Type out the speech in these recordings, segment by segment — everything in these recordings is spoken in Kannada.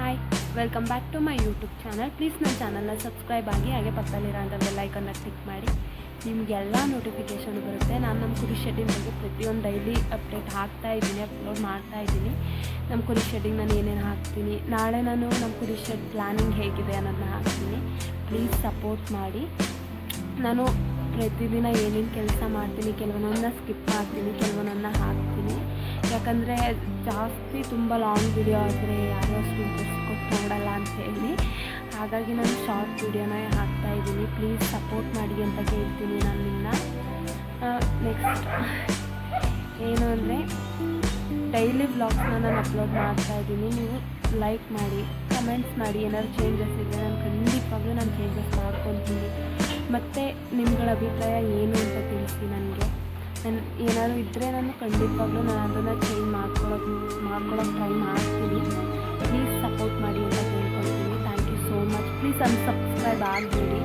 Hi welcome back to my YouTube channel please ನನ್ನ ಚಾನಲ್ನ ಸಬ್ಸ್ಕ್ರೈಬ್ ಆಗಿ ಹಾಗೆ ಪಕ್ಕದಲ್ಲಿರೋಂಥ ಬೆಲ್ಲೈಕನ್ನ ಕ್ಲಿಕ್ ಮಾಡಿ. ನಿಮಗೆಲ್ಲ ನೋಟಿಫಿಕೇಷನ್ ಬರುತ್ತೆ. ನಾನು ನಮ್ಮ ಕುರಿ ಶೆಡ್ಡಿಂಗ್ ಬಗ್ಗೆ ಪ್ರತಿಯೊಂದು ಡೈಲಿ ಅಪ್ಡೇಟ್ ಹಾಕ್ತಾ ಇದ್ದೀನಿ ಅಪ್ಲೋಡ್ ಮಾಡ್ತಾ ಇದ್ದೀನಿ. ನಮ್ಮ ಕುರಿ ಶೆಡ್ಡಿಂಗ್ ನಾನು ಏನೇನು ಹಾಕ್ತೀನಿ, ನಾಳೆ ನಾನು ನಮ್ಮ ಕುರಿ ಶೆಡ್ ಪ್ಲ್ಯಾನಿಂಗ್ ಹೇಗಿದೆ ಅನ್ನೋದನ್ನ ಹಾಕ್ತೀನಿ. ಪ್ಲೀಸ್ ಸಪೋರ್ಟ್ ಮಾಡಿ. ನಾನು ಪ್ರತಿದಿನ ಏನೇನು ಕೆಲಸ ಮಾಡ್ತೀನಿ ಕೆಲವೊಂದನ್ನ ಸ್ಕಿಪ್ ಮಾಡ್ತೀನಿ ಕೆಲವೊಂದನ್ನು ಹಾಕ್ತೀನಿ. ಯಾಕಂದರೆ ಜಾಸ್ತಿ ತುಂಬ ಲಾಂಗ್ ವಿಡಿಯೋ ಆದರೆ ಯಾರೂ ಅಷ್ಟು ಇಂಟ್ರೆಸ್ಟ್ ಕೊಟ್ಟು ನೋಡಲ್ಲ ಅಂತ ಹೇಳಿ. ಹಾಗಾಗಿ ನಾನು ಶಾರ್ಟ್ ವಿಡಿಯೋನ ಹಾಕ್ತಾ ಇದ್ದೀನಿ. ಪ್ಲೀಸ್ ಸಪೋರ್ಟ್ ಮಾಡಿ ಅಂತ ಕೇಳ್ತೀನಿ ನಾನು ನಿನ್ನ ನೆಕ್ಸ್ಟ್ ಏನು ಅಂದರೆ ಡೈಲಿ ವ್ಲಾಗ್ಸ್ನ ನಾನು ಅಪ್ಲೋಡ್ ಮಾಡ್ತಾ ಇದ್ದೀನಿ. ನೀವು ಲೈಕ್ ಮಾಡಿ ಕಮೆಂಟ್ಸ್ ಮಾಡಿ, ಏನಾದ್ರು ಚೇಂಜಸ್ ಇದೆ ನಾನು ಖಂಡಿತವಾಗ್ಲೂ ನಾನು ಚೇಂಜಸ್ ಮಾಡ್ಕೊತೀನಿ. ಮತ್ತು ನಿಮ್ಗಳ ಅಭಿಪ್ರಾಯ ಏನು ಅಂತ ತಿಳಿಸಿ ನನಗೆ. ನಾನು ಏನಾದರೂ ಇದ್ದರೆ ನಾನು ಖಂಡಿತವಾಗ್ಲೂ ನಾನು ಅದನ್ನು ಚೇಂಜ್ ಮಾಡ್ಕೊಳ್ಳೋದು ಮಾಡ್ಕೊಳ್ಳೋಕೆ ಟ್ರೈ ಮಾಡ್ತೀನಿ. ಪ್ಲೀಸ್ ಸಪೋರ್ಟ್ ಮಾಡಿ ಅಂತ ಕೇಳ್ಕೊಳ್ತೀನಿ. Thank you so much please unsubscribe ಆಗಬೇಡಿ.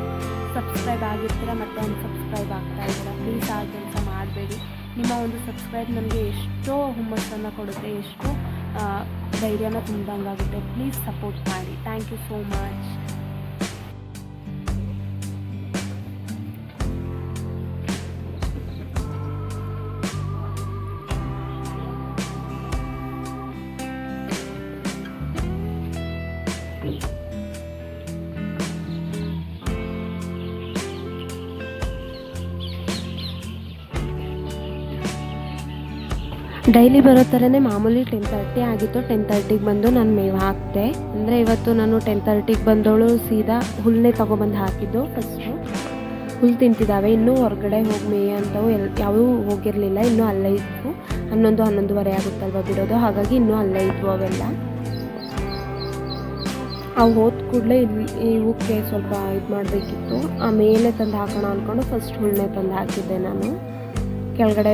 ಸಬ್ಸ್ಕ್ರೈಬ್ ಆಗಿರ್ತೀರ ಮತ್ತು ಅನ್ಸಬ್ಸ್ಕ್ರೈಬ್ ಆಗ್ತಾ ಇದ್ದೀರ. ಪ್ಲೀಸ್ ಆ ಕೆಲಸ ಮಾಡಬೇಡಿ. ನಿಮ್ಮ ಒಂದು ಸಬ್ಸ್ಕ್ರೈಬ್ ನನಗೆ ಎಷ್ಟೋ ಹುಮ್ಮಸ್ಸನ್ನು ಕೊಡುತ್ತೆ, ಎಷ್ಟೋ ಧೈರ್ಯನ ತುಂಬಂಗಾಗುತ್ತೆ. ಪ್ಲೀಸ್ ಸಪೋರ್ಟ್ ಮಾಡಿ. Thank you so much daily ಬರೋ ಥರನೇ ಮಾಮೂಲಿ ಟೆನ್ ತರ್ಟಿ ಆಗಿತ್ತು. ಟೆನ್ ತರ್ಟಿಗೆ ಬಂದು ನಾನು ಮೇವು ಹಾಕಿದೆ. ಅಂದರೆ ಇವತ್ತು ನಾನು ಟೆನ್ ತರ್ಟಿಗೆ ಬಂದವಳು ಸೀದಾ ಹುಲ್ಲನ್ನೇ ತೊಗೊಬಂದು ಹಾಕಿದ್ದು ಫಸ್ಟು ಹುಲ್ಲು ತಿಂತಿದ್ದಾವೆ. ಇನ್ನೂ ಹೊರಗಡೆ ಹೋಗಿ ಮೇಯ ಅಂತವು ಎಲ್ ಯಾವುದೂ ಹೋಗಿರಲಿಲ್ಲ. ಇನ್ನೂ ಅಲ್ಲೇ ಇದ್ವು. ಹನ್ನೊಂದು, ಹನ್ನೊಂದುವರೆ ಆಗುತ್ತಲ್ವ ಬಿಡೋದು. ಹಾಗಾಗಿ ಇನ್ನೂ ಅಲ್ಲೇ ಇದ್ವು ಅವೆಲ್ಲ. ಅವು ಹೋದ ಕೂಡಲೇ ಇಲ್ಲಿ ಇವಕ್ಕೆ ಸ್ವಲ್ಪ ಇದು ಮಾಡಬೇಕಿತ್ತು. ಆ ಮೇಲೆ ತಂದು ಹಾಕೋಣ ಅಂದ್ಕೊಂಡು ಫಸ್ಟ್ ಹುಲ್ಲನ್ನೇ ತಂದು ಹಾಕಿದ್ದೆ ನಾನು. ಕೆಳಗಡೆ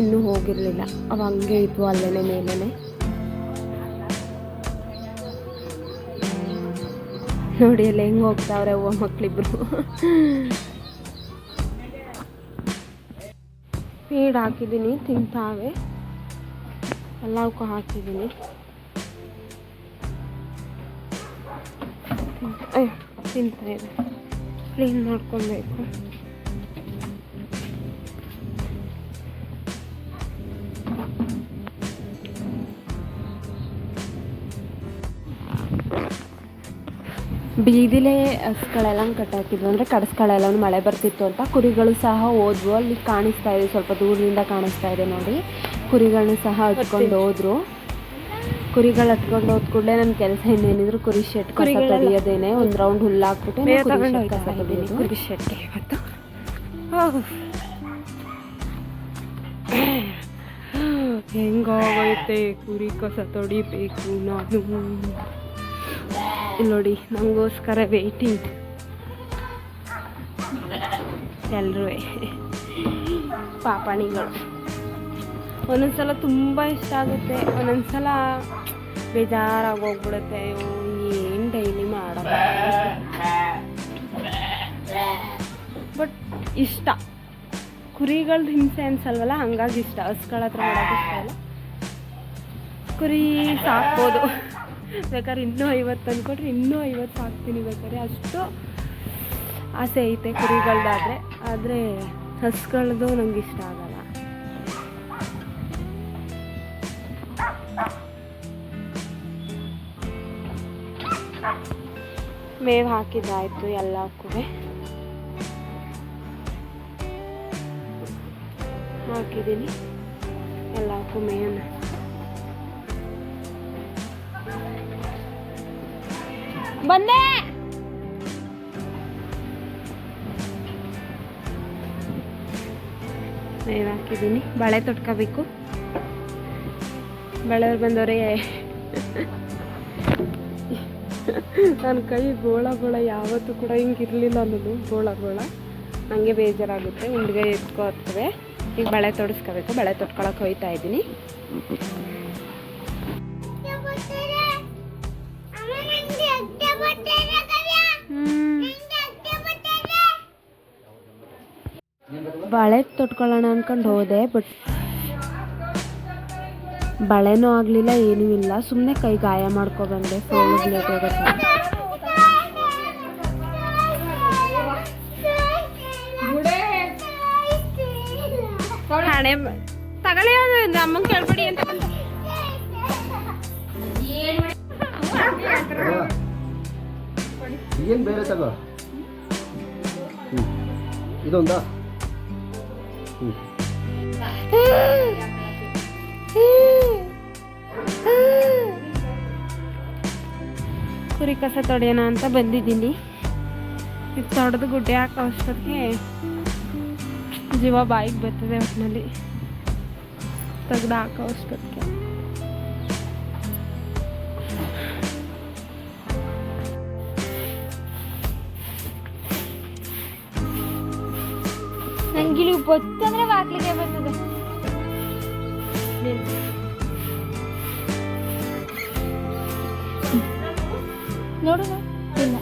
ಇನ್ನೂ ಹೋಗಿರಲಿಲ್ಲ. ಅವು ಹಂಗೆ ಇದ್ವು ಅಲ್ಲೇ ಮೇಲೇ ನೋಡಿ ಅಲ್ಲಿ ಹೆಂಗೆ ಹೋಗ್ತಾವ್ರೆ ಹೂವು ಮಕ್ಕಳಿಬ್ರು ಫೀಡ್ ಹಾಕಿದ್ದೀನಿ, ತಿಂತಾವೆ. ಎಲ್ಲವಕ್ಕೂ ಹಾಕಿದ್ದೀನಿ. ಅಯ್ಯೋ ತಿಂತಾ ಇದೆ ಕ್ಲೀನ್ ಮಾಡ್ಕೊಬೇಕು ಬೀದಿಲೇ ಹಸ್ಗಳೆಲ್ಲ ಕಟ್ಟಾಕಿದ್ವು ಅಂದರೆ ಕಡಸ್ಗಳೆಲ್ಲ ಮಳೆ ಬರ್ತಿತ್ತು ಅಂತ. ಕುರಿಗಳು ಸಹ ಹೋದ್ವು ಅಲ್ಲಿ ಕಾಣಿಸ್ತಾ ಇದೆ. ಸ್ವಲ್ಪ ದೂರದಿಂದ ಕಾಣಿಸ್ತಾ ಇದೆ ನೋಡಿ. ಕುರಿಗಳನ್ನ ಸಹ ಹತ್ಕೊಂಡು ಹೋದ್ರು. ಕುರಿಗಳು ಹತ್ಕೊಂಡು ಹೋದ ಕೂಡಲೇ ನನ್ನ ಕೆಲಸ ಇನ್ನೇನಿದ್ರು ಕುರಿ ಶೆಟ್ ಕಸ ತಡಿಯೋದೇನೆ. ಒಂದು ರೌಂಡ್ ಹುಲ್ಲು ಹಾಕ್ಬಿಟ್ಟು ಕುರಿ ಶೆಟ್ಗೆ ಇವತ್ತು. ಹೆಂಗಾಗೈತೆ ಕುರಿ ಕಸ ತೊಡಿಬೇಕು ನಾನು. ನೋಡಿ, ನಮಗೋಸ್ಕರ ವೇಟಿಂಗ್ ಎಲ್ಲರೂ ಪಾಪಣಿಗಳು. ಒಂದೊಂದ್ಸಲ ತುಂಬ ಇಷ್ಟ ಆಗುತ್ತೆ. ಒಂದೊಂದ್ಸಲ ಬೇಜಾರಾಗಿ ಹೋಗ್ಬಿಡುತ್ತೆ. ಅಯ್ಯೋ, ಏನು ಡೈಲಿ ಮಾಡೋದು? ಬಟ್ ಇಷ್ಟ. ಕುರಿಗಳ ಹಿಂಸೆ ಅನ್ಸಲ್ವಲ್ಲ? ಹಂಗಾಗಿ ಇಷ್ಟ. ಹಸ್ಗಳ ಹತ್ರ ಮಾಡೋದು ಇಷ್ಟ ಅಲ್ಲ? ಕುರಿ ಸಾಕ್ಬೋದು. ಬೇಕಾದ್ರೆ ಇನ್ನೂ ಐವತ್ತು ಅಂದ್ಕೊಟ್ರೆ ಇನ್ನೂ ಐವತ್ತು ಹಾಕ್ತೀನಿ ಬೇಕಾದ್ರೆ. ಅಷ್ಟು ಆಸೆ ಐತೆ ಕುರಿಗಳದಾದ್ರೆ. ಆದರೆ ಹಸ್ಗಳದ್ದು ನಂಗೆ ಇಷ್ಟ ಆಗಲ್ಲ. ಮೇವು ಹಾಕಿದ್ದಾಯ್ತು ಎಲ್ಲಕ್ಕೂ. ಹಾಕಿದ್ದೀನಿ. ಎಲ್ಲಕ್ಕೂ ಮೇವನ್ನ ಬಂದೆ. ನೈವ್ ಹಾಕಿದ್ದೀನಿ. ಬಳೆ ತೊಟ್ಕೋಬೇಕು. ಬಳೆಯವ್ರು ಬಂದವ್ರೆ. ನನ್ನ ಕೈ ಗೋಳ ಗೋಳ ಯಾವತ್ತೂ ಕೂಡ ಹಿಂಗೆ ಇರಲಿಲ್ಲ ಅನ್ನೋದು. ಗೋಳ ಗೋಳ. ನನಗೆ ಬೇಜಾರಾಗುತ್ತೆ. ಉಂಡಿಗೆ ಎತ್ಕೋತವೆ. ಈಗ ಬಳೆ ತೊಡಸ್ಕೋಬೇಕು. ಬಳೆ ತೊಟ್ಕೊಳಕ್ಕೆ ಹೋಯ್ತಾ ಇದ್ದೀನಿ. ಬಳೆ ತೊಟ್ಕೊಳ್ಳೋಣ ಅಂದ್ಕೊಂಡು ಹೋದೆ ಬಟ್ ಬಳೆನೂ ಆಗಲಿಲ್ಲ ಏನೂ ಇಲ್ಲ. ಸುಮ್ಮನೆ ಕೈ ಗಾಯ ಮಾಡ್ಕೊಬಂದೆ ಫೋನ್ ಲೇಟ್ ಆಗುತ್ತೆ ಹಣೆ ತಗೊಳ್ಳಿ ಅದು ಅಮ್ಮಂಗೆ ಕೇಳ್ಬೇಡಿ ಅಂತ. ಏನು ಬೇರೆ ತಗೋ? ಇದೊಂದಾ? ಕುರಿ ಕಸ ತೊಡೆಯೋಣ ಅಂತ ಬಂದಿದ್ದೀನಿ. ಇದು ತೊಡೆದು ಗುಡ್ಡೆ ಹಾಕೋ ಅಷ್ಟೊತ್ತಿಗೆ ಜೀವ ಬಾಯಿಗೆ ಬರ್ತದೆ ಒಟ್ಟಿನಲ್ಲಿ ತೆಗ್ದು ಹಾಕೋ ಅಷ್ಟೊತ್ತಿಗೆ. ನಂಗೆ ಇಲ್ಲಿ ಗೊತ್ತಂದ್ರೆ ಬಾಕ್ಲಿಗೆ ಬರ್ತದೆ. ನೋಡು ಇಲ್ಲ.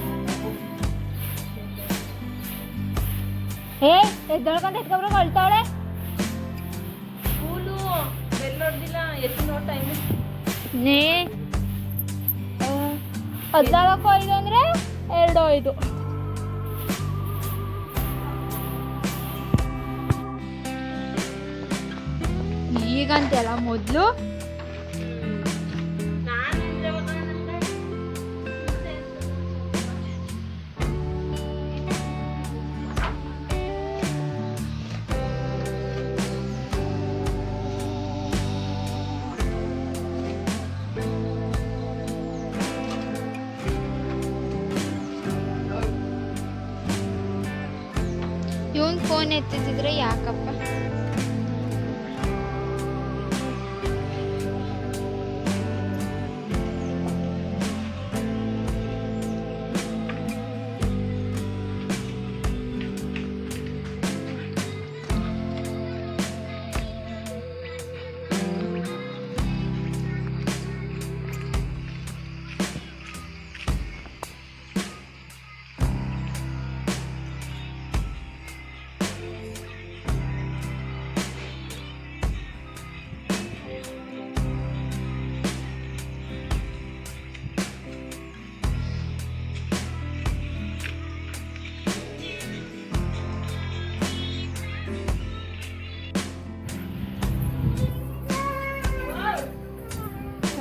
ಏ ಎದ್ದೊಳ್ಕೊಂತ ಎತ್ಕೊಬ್ರು ಟೈಮ್ ನೇ ಹದಿನಾಲ್ಕು ಐದು ಅಂದ್ರೆ ಎರಡು ಐದು. ಈಗಂತೆಲ್ಲ ಮೊದಲು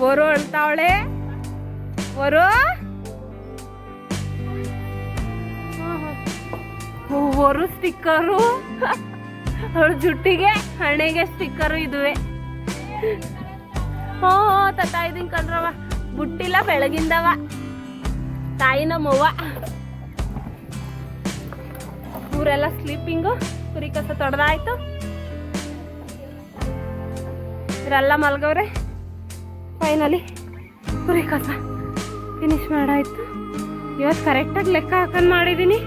ಒರು ಅಳ್ತಾವಳೆ? ಒರು? ಒರು ಸ್ಟಿಕ್ಕರು. ಅವಳ ಜುಟ್ಟಿಗೆ ಹಣೆಗೆ ಸ್ಟಿಕ್ಕರು ಇದುವೆ. ಹೋ ತತಾ ಇದೀನ್ ಕಣ್ರವ ಬುಟ್ಟಿಲ್ಲ ಬೆಳಗಿಂದವ. ತಾಯಿ ನಮ್ಮವ್ವ ಊರೆಲ್ಲ ಸ್ಲೀಪಿಂಗು, ಕುರಿ ಕಸ ತೊಡ್ದಾಯ್ತು. ಇವರೆಲ್ಲ ಮಲ್ಗವ್ರೆ. ಫೈನಲಿ ಕುರಿ ಕಸ ಫಿನಿಶ್ ಮಾಡಾಯ್ತು. ಇವತ್ತು ಕರೆಕ್ಟಾಗಿ ಲೆಕ್ಕ ಹಾಕೊಂಡು ಮಾಡಿದ್ದೀನಿ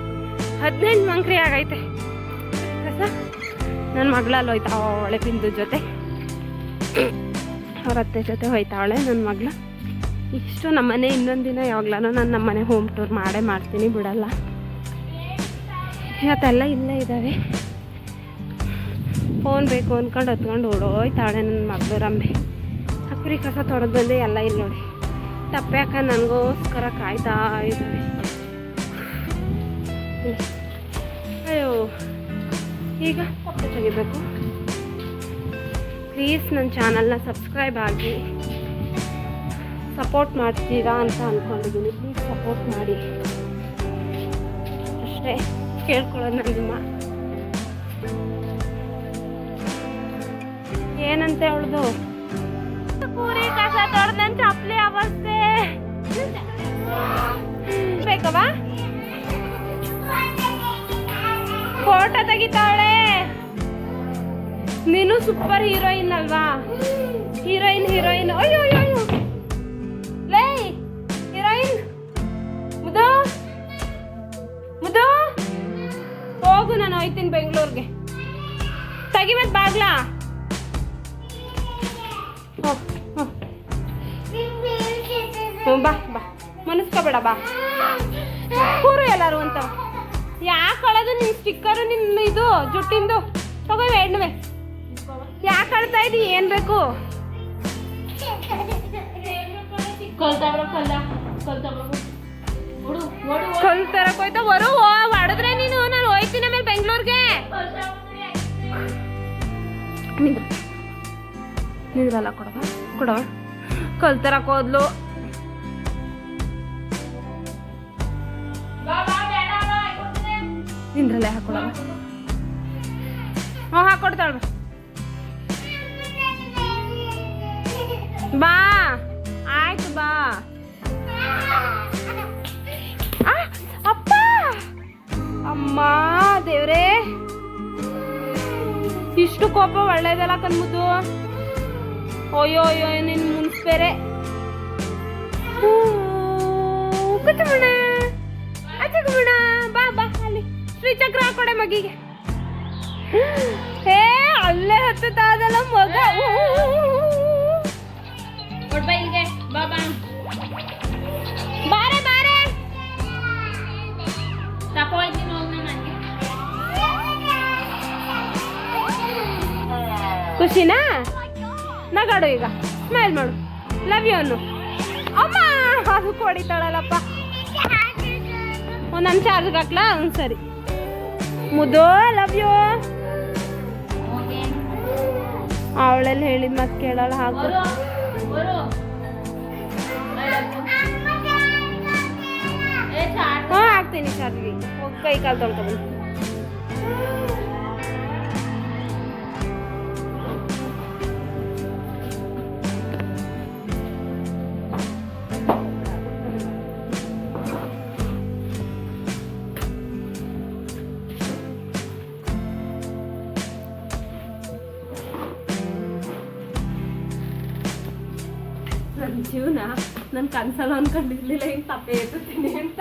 ಹದಿನೆಂಟು ಮಂಕ್ರಿ ಆಗೈತೆ. ಕಸ ನನ್ನ ಮಗಳಲ್ಲಿ ಹೋಯ್ತಾವಳೆ ಬಿಂದು ಜೊತೆ. ಅವ್ರ ಅತ್ತೆ ಜೊತೆ ಹೋಯ್ತಾವಳೆ ನನ್ನ ಮಗಳು. ಇಷ್ಟು ನಮ್ಮನೆ ಇನ್ನೊಂದು ದಿನ ಯಾವಾಗ್ಲೂ ನಾನು ನಮ್ಮನೆ ಹೋಮ್ ಟೂರ್ ಮಾಡೇ ಮಾಡ್ತೀನಿ ಬಿಡಲ್ಲ. ಇವತ್ತೆಲ್ಲ ಇಲ್ಲೇ ಇದ್ದಾವೆ ಫೋನ್ ಬೇಕು ಅಂದ್ಕೊಂಡು ಹೊತ್ಕೊಂಡು ಓಡೋಯ್ತಾಳೆ ನನ್ನ ಮಗಳು ರಂಬೆ. ಕುರಿ ಕಸ ತೊಡೆದು ಬಂದೆ, ಎಲ್ಲ ಇಲ್ಲಿ ನೋಡಿ. ತಪ್ಪೆ ಅಕ್ಕ, ನನಗೋಸ್ಕರ ಕಾಯ್ತಾ ಇದ್ದಾವೆ ಅಯ್ಯೋ, ಈಗ ತಪ್ಪೆ ತೆಗಿಬೇಕು. ಪ್ಲೀಸ್ ನನ್ನ ಚಾನಲ್ನ ಸಬ್ಸ್ಕ್ರೈಬ್ ಆಗಿ. ಸಪೋರ್ಟ್ ಮಾಡ್ತೀರಾ ಅಂತ ಅಂದ್ಕೊಂಡಿದ್ದೀನಿ ಪ್ಲೀಸ್ ಸಪೋರ್ಟ್ ಮಾಡಿ. ಅಷ್ಟೇ, ಕೇಳ್ಕೊಳ್ಳೋದು ನಾನು ನಿಮ್ಮ. ಏನಂತೆ ಅವಳದು? ಪೂರಿ ಕಸ ತೊಡ್ದು ನನ್ನ ಚಪ್ಪಲಿ ಅವಸ್ಥೆ ಬೇಕವ ಫೋಟೋ ತೆಗಿತಾವಳೆ ನೀನು ಸೂಪರ್ ಹೀರೋಯಿನ್ ಅಲ್ವಾ ಹೀರೋಯಿನ್ ಹೀರೋಯಿನ್ ಅಯ್ಯೋ ಅಯ್ಯೋ ಅಯ್ಯೋ ಲೇ ಹೀರೋಯಿನ್ ಮುದು ಮುದು ಹೋಗು ನಾನು ಹೋಯ್ತೀನಿ ಬೆಂಗಳೂರಿಗೆ ತೆಗಿಬೇಕು ಬಾಗ್ಲಾ ಹೋಗ್, ಹೋಗ್. ಹ್ಞೂ ಬಾ ಬಾ. ಮನಸ್ಕೋಬೇಡ ಬಾ. ಕೂರು ಎಲ್ಲಾರು ಅಂತ. ಯಾಕೆ ಅಳೋದು ನಿನ್ನ ಸ್ಟಿಕ್ಕರು ನಿನ್ನ ಇದು ಜುಟ್ಟಿಂದು? ತಗೋ ಎಣ್ಣೆ. ಯಾಕೆ ಅಳ್ತಾ ಇದ್ದಿ ಏನು ಬೇಕು? ಕಲ್ ತರಕ್ ಹೋಯ್ತಾ ಬರು ಹೊಡೆದ್ರೆ ನೀನು. ನಾನು ಹೋಯ್ತೀನಿ ಆಮೇಲೆ ಬೆಂಗಳೂರಿಗೆ. ನಿಂದ್ರ ನಿಂದ್ರಲ್ಲ ಕೊಡವ? ಕೊಡವ? ಕಲ್ತರ ತರಕ್ ಹೋದ್ಲು. ನಿಂದ್ರಲ್ಲೇ ಹಾಕೊಡವ? ಹ್ಞೂ, ಹಾಕೊಡ್ತಾಳ ಬಾ. ಆಯ್ತು, ಬಾ. ಅಪ್ಪ. ಅಮ್ಮ, ದೇವ್ರೇ. ಇಷ್ಟು ಕೋಪ ಒಳ್ಳೇದಲ್ಲ ಕಣ್ಮುದ್ದು. ಅಯ್ಯೋ ಅಯ್ಯೋ ನಿನ್ ಮುನ್ಸ್ಬೇರೆ ಬೇರೆ ಕುಚ್ಚಮಣ ಅಚ್ಚಕಮಣ ಬಾ ಬಾ ಅಲ್ಲಿ ಶ್ರೀಚಕ್ರ ಹಾಕೊಡೆ ಮಗಿಗೆ ಹೇ ಅಲ್ಲೇ ಹತ್ತದಾದಲ್ಲ ಮಗ ಬಾರೆ ಬಾರೆ ಖುಷಿನಾ ನಗಾಡು ಈಗ. ಸ್ಮೈಲ್ ಮಾಡು. ಲವ್ ಯು ಅನ್ನು. ಅಮ್ಮ ಅದು ಕೊಡಿತಾಳಲ್ಲಪ್ಪ. ಒಂದು ನನ್ನ ಚಾರ್ಜ್ಗೆ ಹಾಕ್ಲಾ? ಹ್ಞೂ ಸರಿ. ಮುದ್ದು ಲವ್ ಯು ಅವಳೆಲ್ಲ ಹೇಳಿದ ಮತ್ತೆ ಕೇಳಲ್ಲ ಹಾಕು ಹ್ಞೂ ಹಾಕ್ತೀನಿ ಚಾರ್ಜ್ಗೆ. ಕೈ ಕಾಲು ತೊಳ್ಕೊಬಂದು ನನ್ನ ಕನ್ಸಲ್ಲ ಅನ್ಕೊಂಡಿರ್ಲಿಲ್ಲ ಹಿಂಗ್ ತಪ್ಪೇ ಎತ್ತುತ್ತೀನಿ ಅಂತ.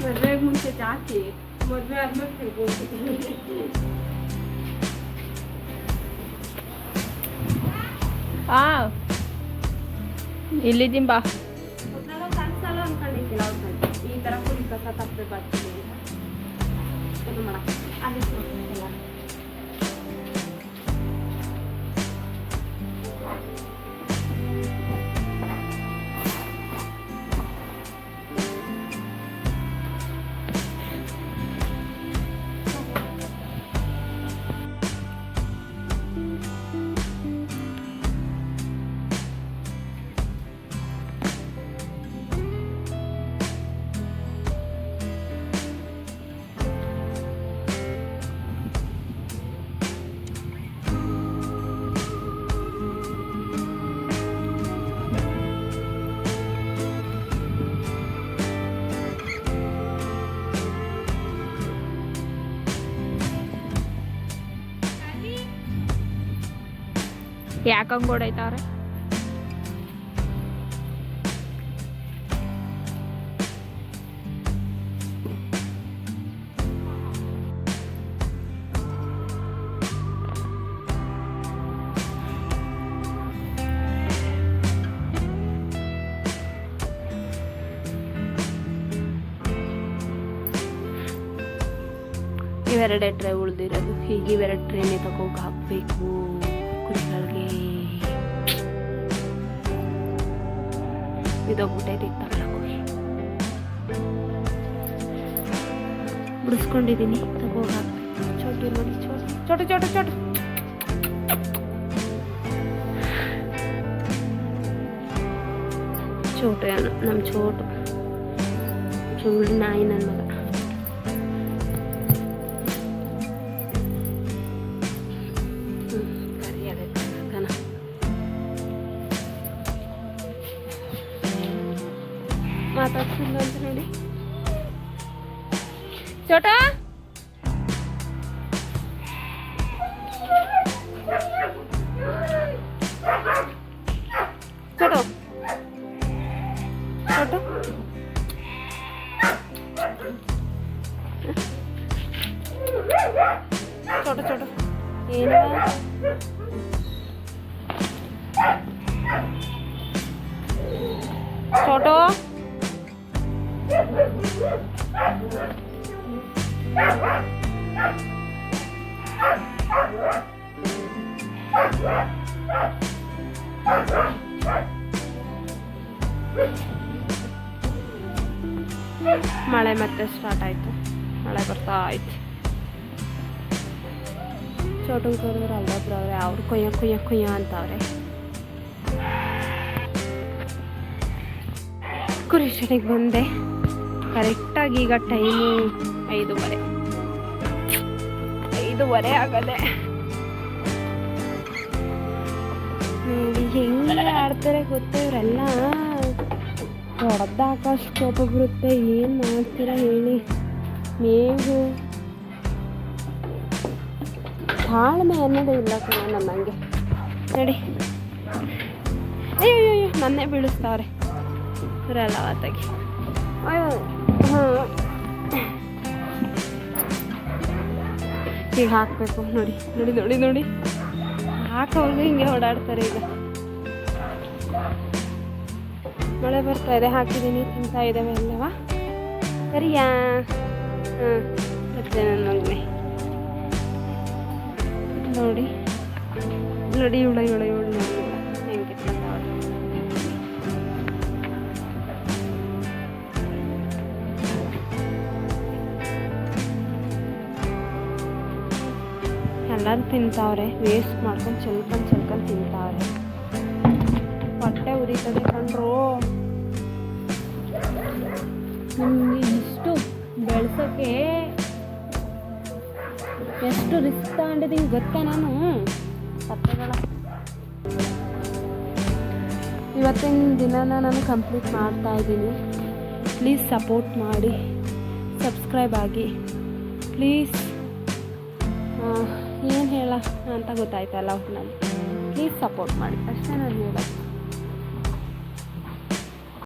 ಮದ್ವೆ ಮುಂಚೆ ಜಾಸ್ತಿ ಮದುವೆ ಆದ್ಮೇಲೆ ತಿಳ್ಕೊಂಡ್ಬಿಟ್ಟಿದ್ದೀನಿ ಆ ಇಲ್ಲಿದ್ದೀನಿ ಬಾ. ಕನ್ಸಲ್ಲ ಅನ್ಕೊಂಡಿದ್ದಿಲ್ಲ ಅವ್ರ ಈ ತರ ಕುರಿ ಕಸ ತಪ್ಪೆ ಬರ್ತೀನಿ ಮಾಡಕ್ಕೆ ಯಾಕಂಗ್ ಓಡೈತಾವ್ರೆ ಇವೆರಡೇ ಟ್ರೈ ಉಳ್ದಿರೋದು. ಹೀಗೆ ಇವೆರಡು ಟ್ರೈನೇ ತಗೋಗಿ ಹಾಕಬೇಕು ಇದೊಗ್ಬಿಟ್ಟೈತೆ ತಗೊಳಕೋಗಿ ಬಿಡಿಸ್ಕೊಂಡಿದ್ದೀನಿ ತಗೋ ಚೋಟಿ ನೋಡಿ ಚೋಟಿ, ಚೋಟು ಚೋಟು ಚೋಟು. ಚೋಟು ನಮ್ಮ ಚೋಟು ಚುಳ್ಳಿ ನಾಯಿ ನನ್ನ ಮಗ. ಚೋಟ ಮಳೆ ಮತ್ತೆ ಸ್ಟಾರ್ಟ್ ಆಯಿತು. ಮಳೆ ಬರ್ತಾ ಆಯ್ತು. ಚೋಟನ್ ಕರೆದ್ರೆ ಅಲ್ಲೊಬ್ರು ಅವ್ರೆ, ಅವ್ರು ಕೊಯ್ಯ ಕೊಯ್ಯ ಕೊಯ್ಯ ಅಂತವ್ರೆ. ಕುರಿ ಬಂದೆ. ಕರೆಕ್ಟಾಗಿ ಈಗ ಟೈಮು ಐದೂವರೆ. ಐದೂವರೆ ಆಗದೆ ಹೆಂಗೆ ಗೊತ್ತೇ ಇವರೆಲ್ಲ ಇವರೆಲ್ಲ ಹೊಡೆದಾಕಷ್ಟು ಕೋಪ ಬರುತ್ತೆ ಏನು ಮಾಡ್ತೀರಾ ಹೇಳಿ. ಮೇವು ತಾಳ್ಮೆ ಅನ್ನೋದೇ ಇಲ್ಲ ಕಣ ನಮ್ಮಂಗೆ. ನಡಿ. ಅಯ್ಯೋ ಅಯ್ಯೋ ನನ್ನೇ ಬೀಳಿಸ್ತಾವ್ರೆ. ಇವರೆಲ್ಲ ಅವತ್ತಾಗಿ ಅಯ್ಯೋ, ಹಾಂ. ಹೀಗೆ ಹಾಕಬೇಕು, ನೋಡಿ. ನೋಡಿ ನೋಡಿ ನೋಡಿ. ಹಾಕೋವಾಗ ಹಿಂಗೆ ಓಡಾಡ್ತಾರೆ ಈಗ. ಮಳೆ ಬರ್ತಾ ಇದೆ, ಹಾಕಿದ್ದೀನಿ, ತಿಂತಾ ಇದ್ದಾವೆ ಎಲ್ಲವ ಸರಿಯಾ? ಹಾಂ ಮತ್ತೆ ನೋಡಿ ನೋಡಿ ಇವಳ ಇವಳ ಇವಳು ನೋಡಿ ಹೆಂಗೆ ಎಲ್ಲರೂ ತಿಂತಾವ್ರೆ ವೇಸ್ಟ್ ಮಾಡ್ಕೊಂಡು ಚೆಲ್ಕೊಂಡು ಚೆಲ್ಕೊಂಡು ತಿಂತಾವ್ರೆ. ನಿಮಗೆ ಇಷ್ಟು ಬೆಳ್ಸೋಕ್ಕೆ ಎಷ್ಟು ರಿಸ್ಕ್ ತಗೊಂಡಿದ್ದೀನಿ ಗೊತ್ತಾ ನಾನು? ಸತ್ಯಗಳ ಇವತ್ತಿನ ದಿನನ ನಾನು ಕಂಪ್ಲೀಟ್ ಮಾಡ್ತಾ ಇದ್ದೀನಿ. ಪ್ಲೀಸ್ ಸಪೋರ್ಟ್ ಮಾಡಿ. ಸಬ್ಸ್ಕ್ರೈಬ್ ಆಗಿ. ಪ್ಲೀಸ್. ಏನು ಹೇಳ ಅಂತ ಗೊತ್ತಾಯ್ತಲ್ಲ ನಾನು ಪ್ಲೀಸ್ ಸಪೋರ್ಟ್ ಮಾಡಿ. ಅಷ್ಟೇ ನಾನು ಹೇಳೋದು.